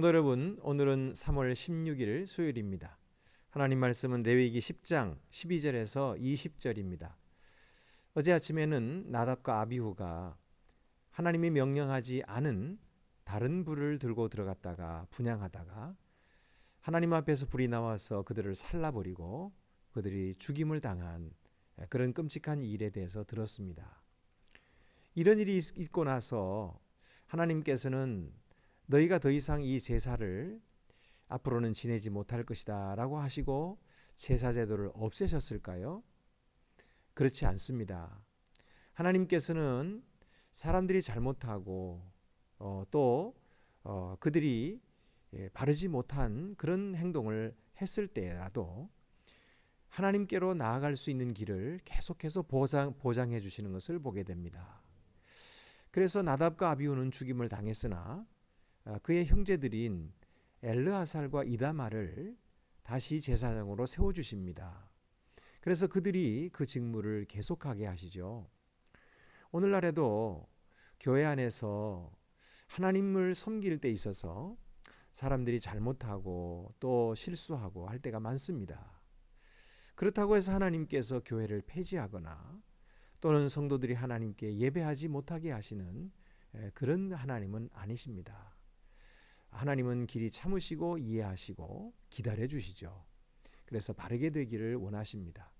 성도 여러분, 오늘은 3월 16일 수요일입니다. 하나님 말씀은 레위기 10장 12절에서 20절입니다. 어제 아침에는 나답과 아비후가 하나님이 명령하지 않은 다른 불을 들고 들어갔다가 분양하다가 하나님 앞에서 불이 나와서 그들을 살라버리고 그들이 죽임을 당한 그런 끔찍한 일에 대해서 들었습니다. 이런 일이 있고 나서 하나님께서는 너희가 더 이상 이 제사를 앞으로는 지내지 못할 것이다 라고 하시고 제사 제도를 없애셨을까요? 그렇지 않습니다. 하나님께서는 사람들이 잘못하고 어, 또 어, 그들이 예, 바르지 못한 그런 행동을 했을 때라도 하나님께로 나아갈 수 있는 길을 계속해서 보장, 보장해 주시는 것을 보게 됩니다. 그래서 나답과 아비우는 죽임을 당했으나 아, 그의 형제들인 엘르아살과 이다마를 다시 제사장으로 세워 주십니다. 그래서 그들이 그 직무를 계속하게 하시죠. 오늘날에도 교회 안에서 하나님을 섬길 때 있어서 사람들이 잘못하고 또 실수하고 할 때가 많습니다. 그렇다고 해서 하나님께서 교회를 폐지하거나 또는 성도들이 하나님께 예배하지 못하게 하시는 그런 하나님은 아니십니다. 하나님은 길이 참으시고 이해하시고 기다려 주시죠. 그래서 바르게 되기를 원하십니다.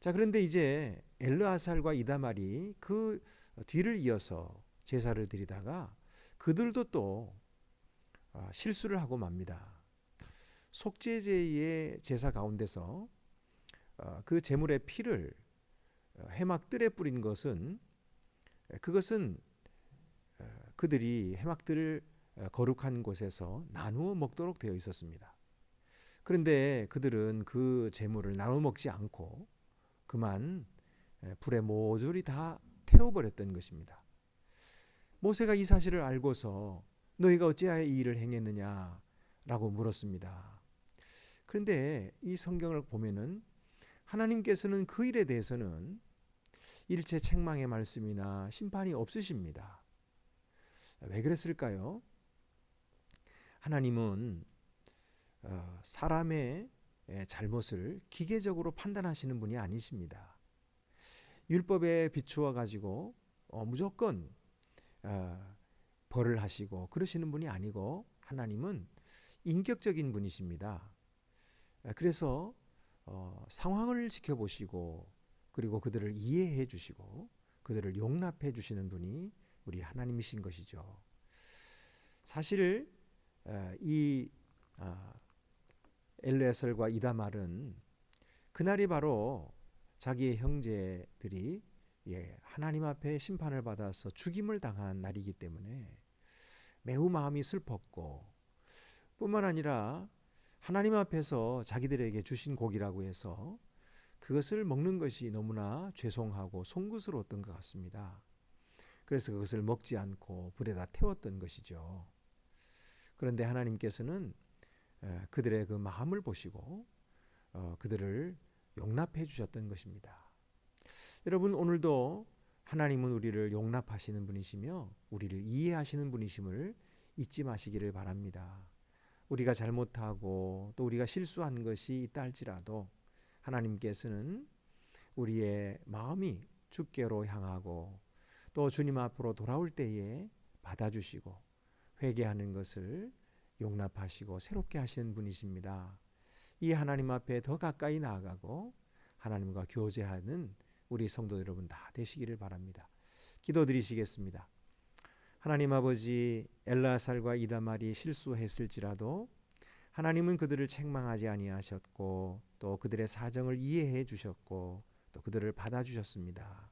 자, 그런데 이제 엘르아살과 이다말이 그 뒤를 이어서 제사를 드리다가 그들도 또 아, 실수를 하고 맙니다. 속죄제의 제사 가운데서 어, 그 제물의 피를 어, 해막들에 뿌린 것은 그것은 어, 그들이 해막들을 거룩한 곳에서 나누어 먹도록 되어 있었습니다. 그런데 그들은 그 제물을 나눠 먹지 않고 그만 불에 모조리 다 태워버렸던 것입니다. 모세가 이 사실을 알고서 너희가 어찌하여 이 일을 행했느냐 라고 물었습니다. 그런데 이 성경을 보면은 하나님께서는 그 일에 대해서는 일체 책망의 말씀이나 심판이 없으십니다. 왜 그랬을까요? 하나님은 어, 사람의 잘못을 기계적으로 판단하시는 분이 아니십니다. 율법에 비추어 가지고 어, 무조건 어, 벌을 하시고 그러시는 분이 아니고 하나님은 인격적인 분이십니다. 그래서 상황을 지켜보시고 그리고 그들을 이해해 주시고 그들을 용납해 주시는 분이 우리 하나님이신 것이죠. 사실 이 아, 엘레설과 이다말은 그날이 바로 자기의 형제들이 예, 하나님 앞에 심판을 받아서 죽임을 당한 날이기 때문에 매우 마음이 슬펐고 뿐만 아니라 하나님 앞에서 자기들에게 주신 곡이라고 해서 그것을 먹는 것이 너무나 죄송하고 송구스러웠던 것 같습니다. 그래서 그것을 먹지 않고 불에다 태웠던 것이죠. 그런데 하나님께서는 그들의 그 마음을 보시고 어, 그들을 용납해 주셨던 것입니다. 여러분 오늘도 하나님은 우리를 용납하시는 분이시며 우리를 이해하시는 분이심을 잊지 마시기를 바랍니다. 우리가 잘못하고 또 우리가 실수한 것이 있다 할지라도 하나님께서는 우리의 마음이 주께로 향하고 또 주님 앞으로 돌아올 때에 받아주시고 회개하는 것을 용납하시고 새롭게 하시는 분이십니다. 이 하나님 앞에 더 가까이 나아가고 하나님과 교제하는 우리 성도 여러분 다 되시기를 바랍니다. 기도드리시겠습니다. 하나님 아버지 엘라살과 이다말이 실수했을지라도 하나님은 그들을 책망하지 아니하셨고 또 그들의 사정을 이해해 주셨고 또 그들을 받아 주셨습니다.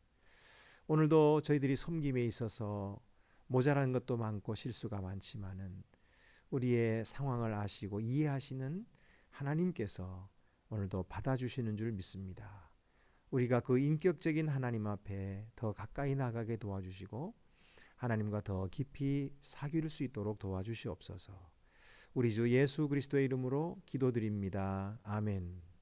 오늘도 저희들이 섬김에 있어서 모자란 것도 많고 실수가 많지만은 우리의 상황을 아시고 이해하시는 하나님께서 오늘도 받아주시는 줄 믿습니다. 우리가 그 인격적인 하나님 앞에 더 가까이 나가게 도와주시고 하나님과 더 깊이 사귈 수 있도록 도와주시옵소서. 우리 주 예수 그리스도의 이름으로 기도드립니다. 아멘.